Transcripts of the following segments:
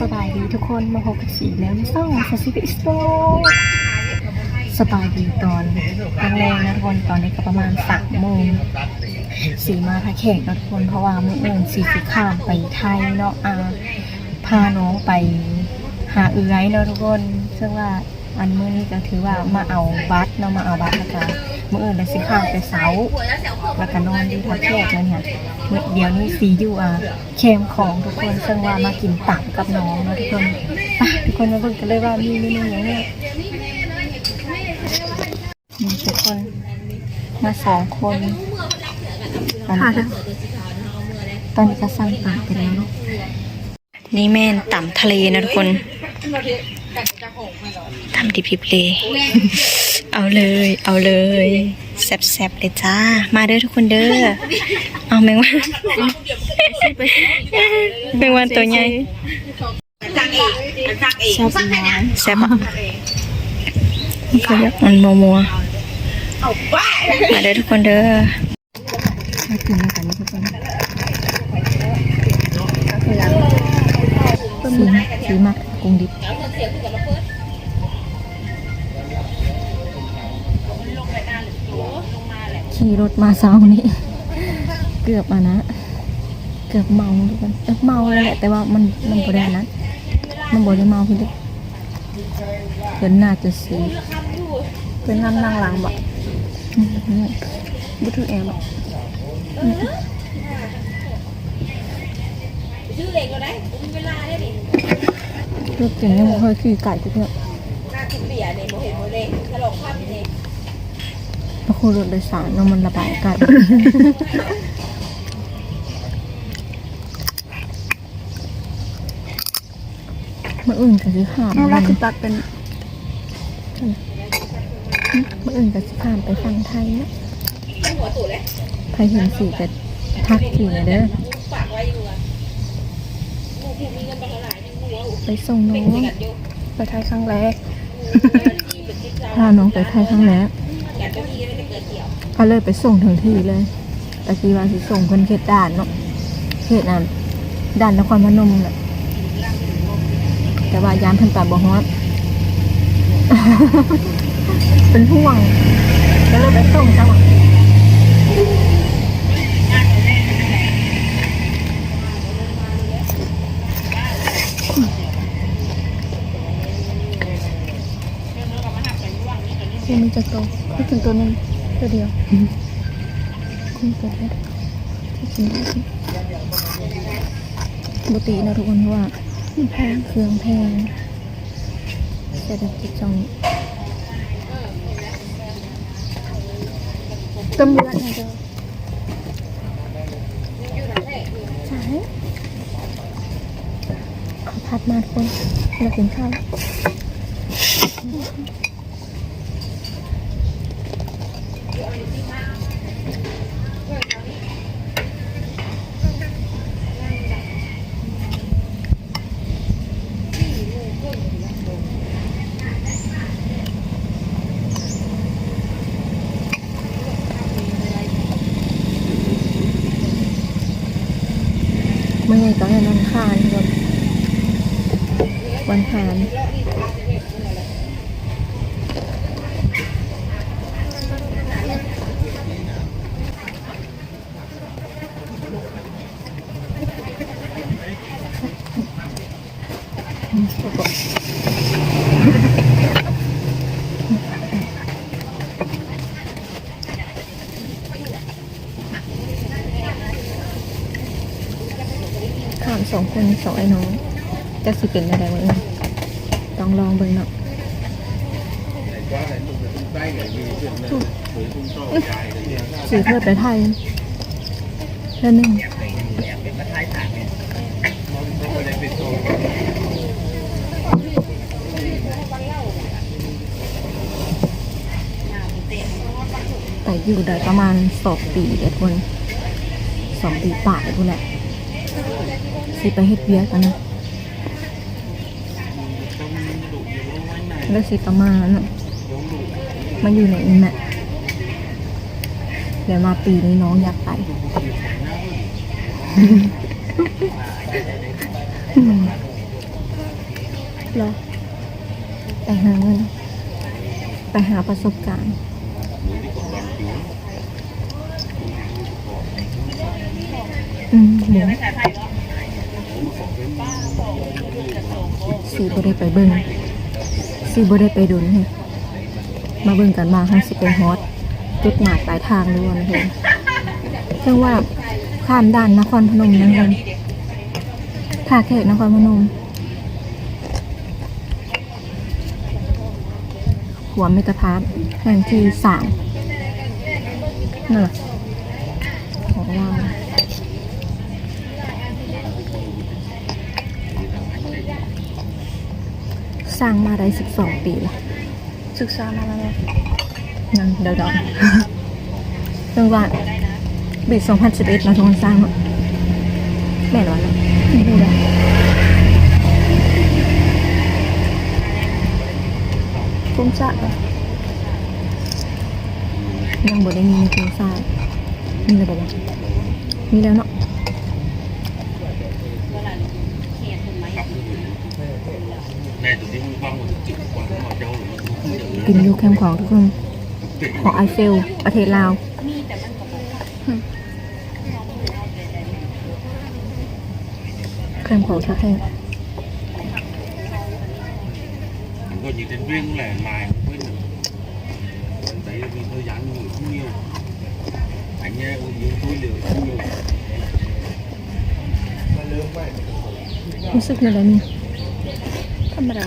สบายดีทุกคนมาพบกับสีแล้วในช่องสซิฟิกสโตสบายดีตอนแรงนะทุกคนตอนนี้ก็ประมาณสามโมงสีมาพาแขกนะทุกคนเพราะว่าเมื่อเอิญสีสิข้ามไปไทยเนาะอาพาน้องไปหาเอื้อยเนาะทุกคน ซึ่งว่าอันเมื่อนี้ก็ถือว่ามาเอาบัตรเนาะมาเอาบัตรแล้วก็เมื่อเอิญได้สิข้ามไปเสาแล้วก็นอนที่พักแขกนั่นเนี่ยเมื่อเดี๋ยวนี้ซีอยู่อะแคมของทุกคนซึ่งว่ามากินตับกับน้องนะทุกคนไปทุกคนมาเบิ่งกันเลยว่ามีเมนูอย่างนี้นี่ทุกคนมาสองคนตอนนี้ตอนนี้ก็สั่งตับไปแล้วเนาะนี่แม่นต่ำทะเลนะทุกคนทำดิบๆเลย เอาเลย เอาเลยแซ่บๆเลยจ้า มาเด้อทุกคนเด้อ เอาแมงวันแมงวันตัวใหญ่แซ่บหวานแซ่บอะเขาเรียกมันมัวมัวๆมาเด้อทุกคนเด้อมากินกันนะทุกคนสีสีมักกุ้งดิบ ขี่รถมาเช้านี้ เกือบอะนะ เกือบเมาทุกคนเอ้ยเมาแล้วแหละแต่ว่ามันมันบ่ได้อันนั้นมันบ่ได้เมาพี่ดิเกินน่าจะสีเป็นนั่งนั่งหลังบ่อืมนี่บุถือแอร์หรอกชื่อเด็กก็ได้มีเวลาได้ดิรถเก่งยังบ่เคยขี่ไก่ทุกเนี่ย หน้ากินเบียร์เนี่ยโมเห็นโมเด็กถลกภาพนี่ เพราะ คือรถโดยสารเนาะมันระบายอากาศเมื่ออื่นก็สิข้ามน้องรักคือตัดเป็นเมื่ออื่นก็สิข้ามไปฝั่งไทยเนาะหัวตุ๋เลยใครเห็นสีก็ทักสีเด้อฝากไว้อยู่อะหมูผู้มีเงินบางหลายยังหัวไปส่งน้องกัดอยู่ไปไทยครั้งแรกที่เป็นที่เจ้าพาน้องไปไทยครั้งแรก ก็เลยไปส่งถึงที่เลยต่กี้ว่าสิส่งคนเขตด่านเนาะเขตนั้นด่านนครพนมแหละแต่ว่ายามเพันตาบ่ฮอดเป็นห่วงก็เลยไปส่งจังหวะคือมันจะโตคือถึงตัวหนึง ตัวเดียวคุณตัวเดียวที่กินได้สิปกตินะทุกคนเพราะว่ามันแพงเครื่องแพงเศรษฐกิจช่วงนี้ตำรวจนะเจ้าใช่ขอพัดมาทุกคนเรากินข้าวเมื่อไงก็ให้นันคานครับวันพานข้าม สองไอ้น้องจะสิเป็นอะไรวะเองต้องลองเบิ่งเนาะสื่อเทิดไปไทยเท่านึงแต่อยู่ได้ประมาณสองปีเด็กคนสองปีป่ายพวกแหละ สิไปเฮ็ดเวียกกันนะแล้วสิประมาณน่ะมันอยู่ในนี้แหละเดี๋ยวมาปีนี้น้องอยากไปอืมเหรอไปหาเงิน ไปหาประสบการณ์อืมหมู สีบ่ได้ไปเบิ่งสีบ่ได้ไปดุนเลยมาเบิ่งกันมาห้องสิเป็นฮอตจุดหมายปลายทางด้วยนะเพื่อนเชื่อว่าข้ามด้านนครพนมนั่นเองท่าแขกนครพนมหัวเมตาพาร์ทแห่งที่สามนั่นแหละของเรา สร้างมาได้สิบสองปีละศึกษามาแล้วนะนั่นเดาๆเรื่องว่าปีสองพันสิบเอ็ดเราทุกคนสร้างเนอะแม่นวันละไม่รู้ได้กุ้งจะยังบ่ได้มีในกุ้งซ่ามีแล้วบอกว่ามีแล้วเนาะ กินยูแคมของทุกคน ของไอเฟลประเทศลาวแคมของชาแท้ก็นรู้สึกยังไงนี่ธรรมดา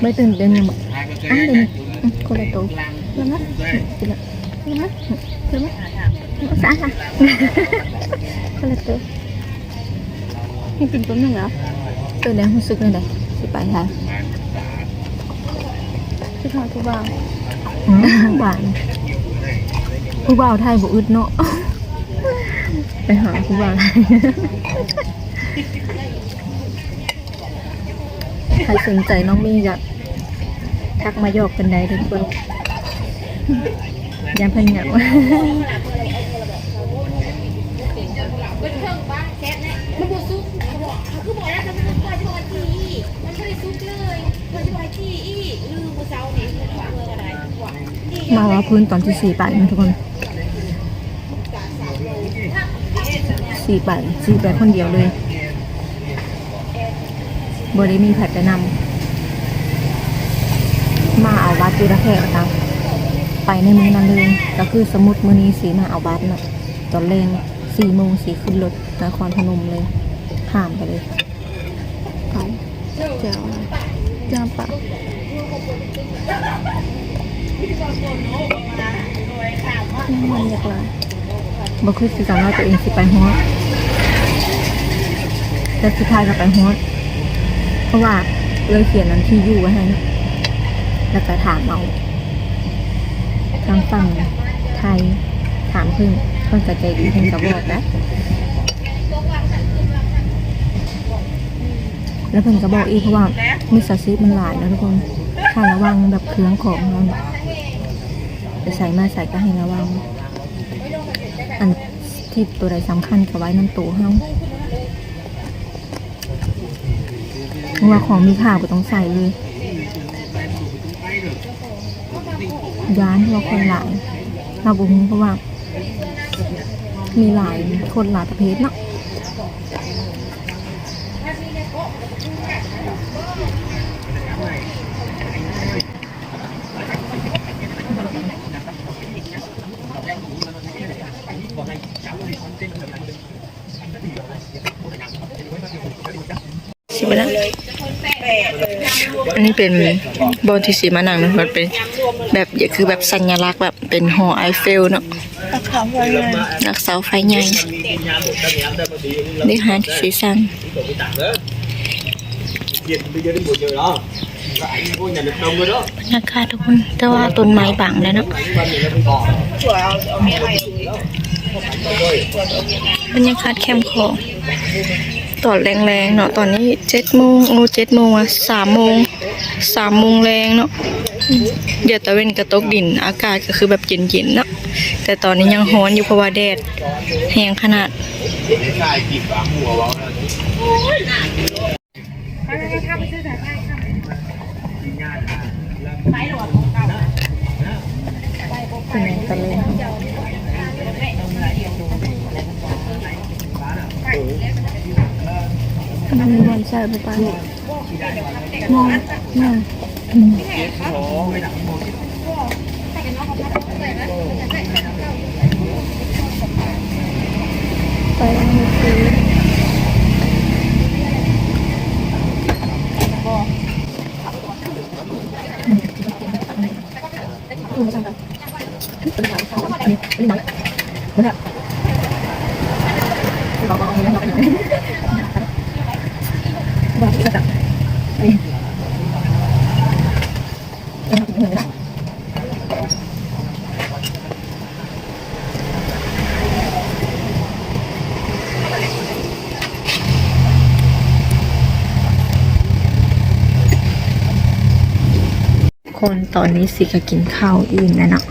ไม่ตื่นเต้นยังไง อ้าว cây เดี๋ยวคนละตัวแล้วนะกินละแล้วนะแล้วนะสาค่ะคนละตัวนี่กินตัวหนึ่งเหรอตัวแดงรู้สึกในไหนสิไปค่ะคือทอดทุกบางหวานผู้บ่าวไทยบ่อึดเนาะไปหาผู้บ่าวไทยใครสนใจน้องมี่อยาก ทักมาหยอกกันได้ทุกคนยามเพิ่นเหงามันบวซุกเขาคือบอกแล้วเขาไม่ต้องปล่อยที่วันที่มันไม่ได้ซุกเลยปล่อยที่วันที่อีลืมกูเซาเนี่ยคือว่าเมื่ออะไรมาว่าพื้นตอนที่สี่ไปนะทุกคนสี่ไปสี่ไปคนเดียวเลยบได้มีแผดจะนำ เอาวัดอยู่ระแค่ตาไปในมือนั้นเลยก็คือสมมติมือนี้สีมาเอาวัดเนาะตอนแรงสี่โมงสีขึ้นรถนครพนมเลยข้ามไปเลยไปเจ้าเจ้าปะมันอยากลาบ่คือสิสามารถตัวเองสิไปฮอดแต่สุดท้ายก็ไปฮอดเพราะว่าเลยเขียนนั้นที่อยู่ไว้ให้ แล้วก็ถามเอาทางฝั่งไทยถามเพิ่งเพิ่งจะใจดีเพิ่งจะบอกนะแล้วเพิ่งก็บอกอีกเพราะว่ามิสซาซิมันหลายนะทุกคนถ้าระวังแบบเครื่องของเราเนี่ยไปใส่มาใส่ก็ให้ระวัง อันที่ตัวใดสำคัญก็ไว้น้ำตัวเฮาเพราะว่าของมีค่าวก็ต้องใส่เลย ย้านเพราะว่าคนหลายเราบุ้งเพราะว่า มีหลายคนหลายประเภทเนาะสิมานั่งอันนี้เป็นบอลที่สีมานั่งนะมันเป็น แบบอย่าคือแบบสัญลักษณ์แบบเป็นหอไอเฟลเนาะนักเสาไฟใหญ่ได้หาที่สีสัน bây giờ đến buổi chiều đó các anh có nhận được đông rồi đó บรรยากาศทุกคนแต่ว่าต้นไม้บังแล้วเนาะ ban này là không có บรรยากาศแคมป์ของตอนแรงๆเนาะตอนนี้เจ็ดโมงโอ้เจ็ดโมงอะสามโมงสามโมงแรงเนาะอืม เดี๋ยวตะเวนกระตกดิน อากาศก็คือแบบเย็นๆเนาะแต่ตอนนี้ยังฮ้อนอยู่เพราะว่าแดดแห้งขนาดเป็นตะเลมีบอลใส่ไปปะมองมอง ไปแล้วมันคือคน ตอนนี้สิก็กินข้าวอิ่มแล้วเนาะ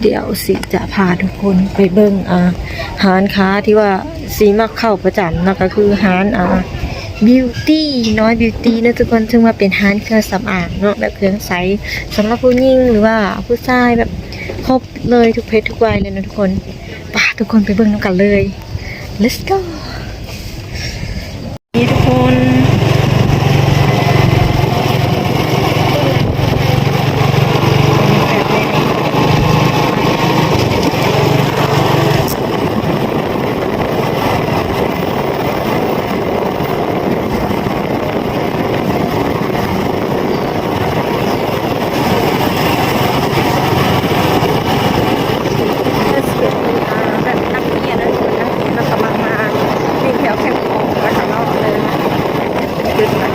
เดี๋ยวสิจะพาทุกคนไปเบิ่งอ่าร้านค้าที่ว่าสีมักเข้าประจำนะก็คือร้านอ่าบิวตี้น้อยบิวตี้นะทุกคนซึ่งว่าเป็นร้านเครื่องสำอางเนาะแบบเครื่องใสสำหรับผู้หญิงหรือว่าผู้ชายแบบครบเลยทุกเพศทุกวัยเลยนะทุกคนไป่ะทุกคนไปเบิ่งน้ำกันเลย let's go นี่ทุกคนแบบนักเรียนนะทุกคนนักเรียนแล้วก็มามาวิ่งแถวแคมป์ของมาทางนอกเลยขึ้นมา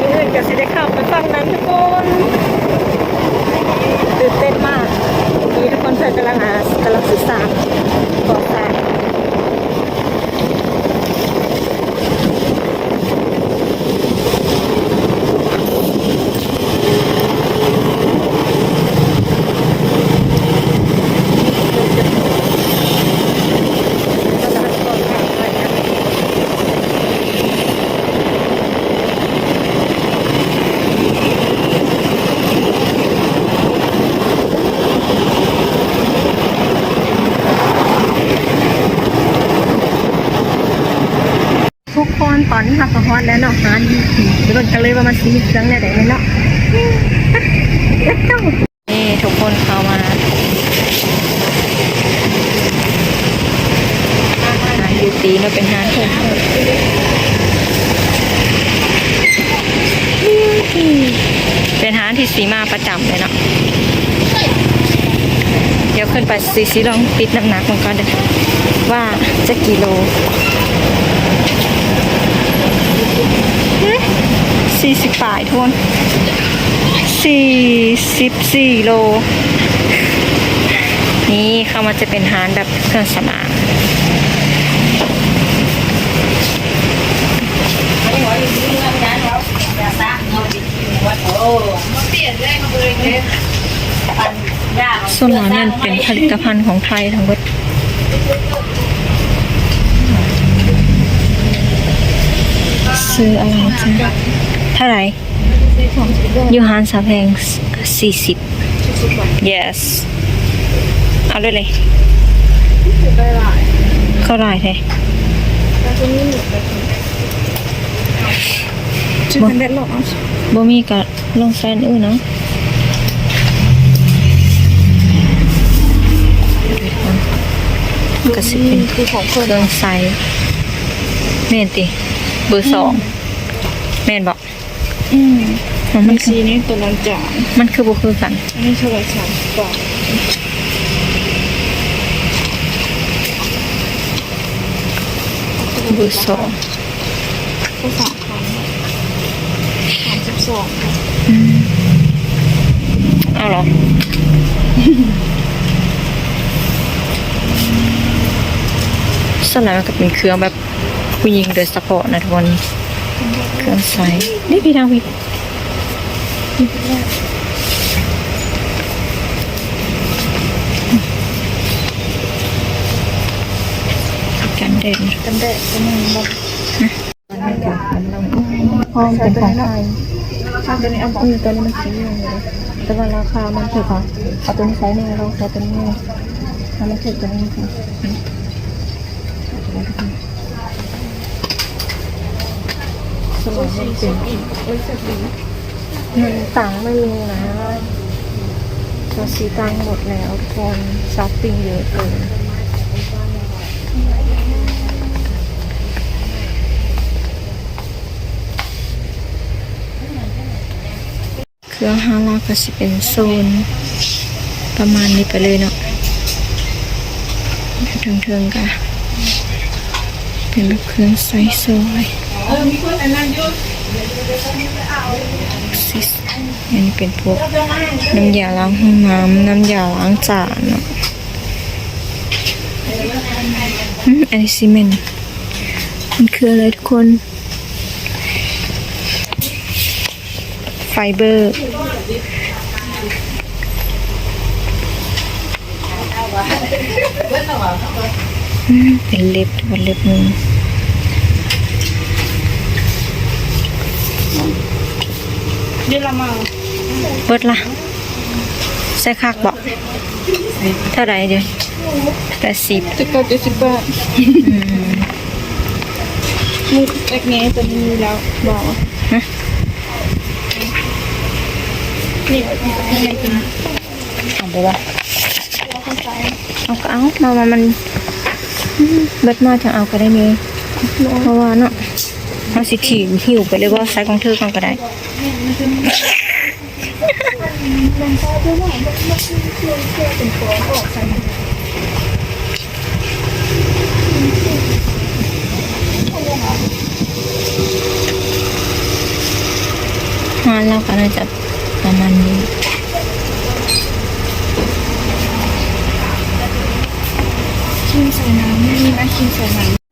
นี่อื่นก็สิได้เข้าไปฟังนั้นทุกคน ตื่นเต้นมากมีทุกคนเธอกำลังหากำลังศึกษาก่อสร้างทุ กคนตอนนี้ค่ะก็ฮอตแล้วเนาะฮานเดี๋ยวมันกันเลยว่ามันซีเครื่องเนี่ยเนาะเนี่ทุกคนเข้ามาหานยูตีเนาเป็นฮานเพื่อนเป็นฮานที่สีมาประจำเลยเนาะ เดี๋ยวขึ้นไปซีซีลองปิดน้ำหนักมันก่อนเด้อว่าจะกี่โล สี่สิบปลายทวนสี่สิบสี่โล นี่เข้ามาจะเป็นฮานแบบเครื่องสำอางส่วนร้านเนี่ยเป็นผลิตภัณฑ์ของไทยทั้งหมด ซื้ออะไรจ้ะเท่าไหร่ยูฮานสาแพงสี่สิบ yes เอาด้วยเลยก็ได้แท้จะเป็นเด็ดหรอบ่มีก็ลงแฟนอื่นเนาะก็สิเป็นคือของเครื่องใส่แม่นติ เบอร์สองแม่นบอกอืมมันมันคือสีนี้ตัวนั้นจานมันคือบ่คือกัน อันนี้เท่าไหร่สามบาทเบอร์สองก็สามพันสามสิบสองเอาเหรอส่วนใหญ่มันก็เป็นเครื่องแบบ ผู้หญิงโดยเฉพาะนะทุกคนเครื่องใส่นี่พี่ทางพี่กันเด็ดกันแดดก็มีบ่พร้อมเป็นของไทยตัวนี้เอาบอืมตัวนี้มันสีเหลืองเลยแต่ว่าราคามันถูกค่ะเอาตัวนี้ใช้หนึ่งเราใช้ตัวนี้ถ้ามันถูกตัวนี้ค่ะ สมองมันเปลี่ยนโอ้ยสักดีเงินตังไม่มีนะเราซื้อตังหมดแล้วทุกคนช้อปปิ้งเยอะเกินเครื่องห้าล้อก็จะเป็นโซน ประมาณนี้ไปเลยเนาะเทิงๆกันเป็นแบบเครื่องไซส์ซยซิส อันนี้เป็นพวกน้ำยาล้างห้องน้ำน้ำยาล้างจานเนาะอืมอันนี้ซีเมนต์มันคืออะไรทุกคน ไฟเบอร์อืมเป็นเล็บตัวเล็บมือ เดี๋ยวเรามาเบิดละใส่คักบอกเท่าไหรเดี๋ยวแปดสิบจะเก้าเจ็ดสิบบาทมุกเล็กแง่ตัวนี้มีแล้วบอกว่านี่ยังไงกินเอาไปวะเอาก็เอามามามันอืมเบิดมาจะเอาก็ได้เมย์เพราะว่าเนาะ เอาสิถีบหิวไปเลยว่าใส่ของเธอก่อนก็ได้งานเราก็น่าจะประมาณนี้ชิมใส่น้ำไม่มีไหมชิมใส่น้ำ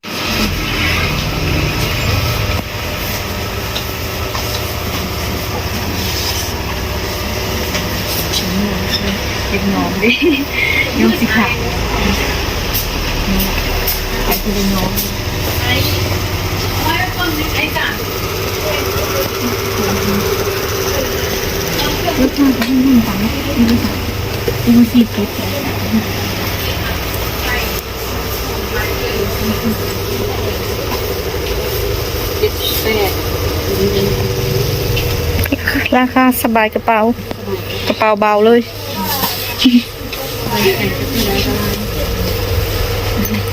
เด็กน้องดิยกสิค่ะไปคือเด็กน้องรสชาติเป็นยังไงบ้างนี่ดูค่ะดูสิเผ็ดเลยราคาสบายกระเป๋ากระเป๋าเบาเลย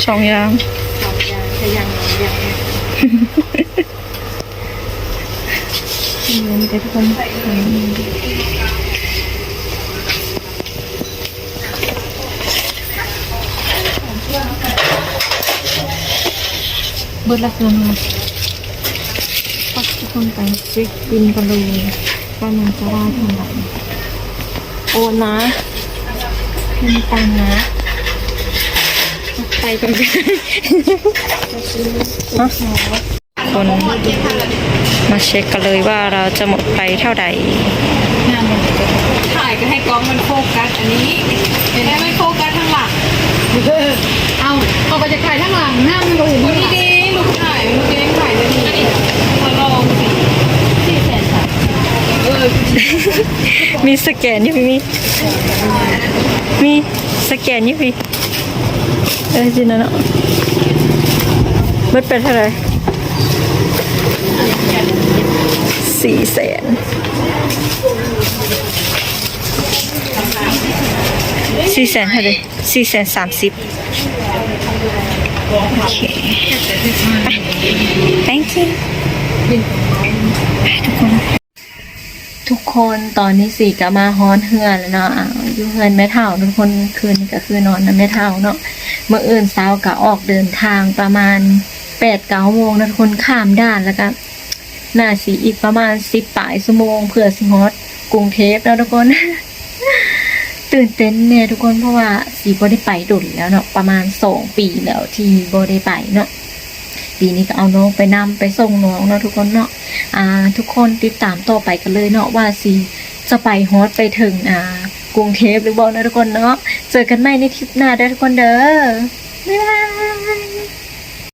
ช่องยางเงินแต่ทุกคนเบิดละเกินมาปักทุกคนไปเช็คบินกันเลยว่ามันจะได้เท่าไหร่โอนนะไม่มีตังค์นะไปกันเลยคนมาเช็คกันเลยว่าเราจะหมดไปเท่าไหร่ถ่ายก็ให้กล้องมันโฟกัสอันนี้เห็นไหมไม่โฟกัสข้างหลังเอาเอาไปจะถ่ายข้างหลังหน้ามันก็เห็นนี่ดีลูกถ่ายลูกเองถ่ายเลยนี่ขอลองสิที่แสนสามเออ มีสแกนอยู่พี่มีมีสแกนอยู่พี่เออจริงนะเนาะเบิดไปเท่าไหร่สี่แสนสี่แสนเท่าไหร่สี่แสนสามสิบโอเค thank you ทุกคน ทุกคนตอนนี้สี่ก็มาฮ้อนเฮือนแล้วเนาะอยู่เฮือนแม่เท่าทุกคนคืนนี้ก็คือนอนนะแม่เท่าเนาะเมื่ออื่นเช้าก็ออกเดินทางประมาณแปดเก้าโมงนะทุกคนข้ามด้านแล้วก็น่าสีอีกประมาณสิบปลายชั่วโมงเผื่อสิฮอตกรุงเทพแล้วทุกคน ตื่นเต้นเนี่ยทุกคนเพราะว่าสีบ่ได้ไปดุนแล้วเนาะประมาณสองปีแล้วที่บ่ได้ไปเนาะ ปีนี้ก็เอาน้องไปนำไปส่งน้องเนาะทุกคนเนาะอ่า ทุกคนติดตามต่อไปกันเลยเนาะว่าสีจะไปฮอตไปถึงอ่ากรุงเทพหรือเปล่านะทุกคนเนาะเจอกันใหม่ในทริปหน้าเด้อทุกคนเด้อบ๊ายบาย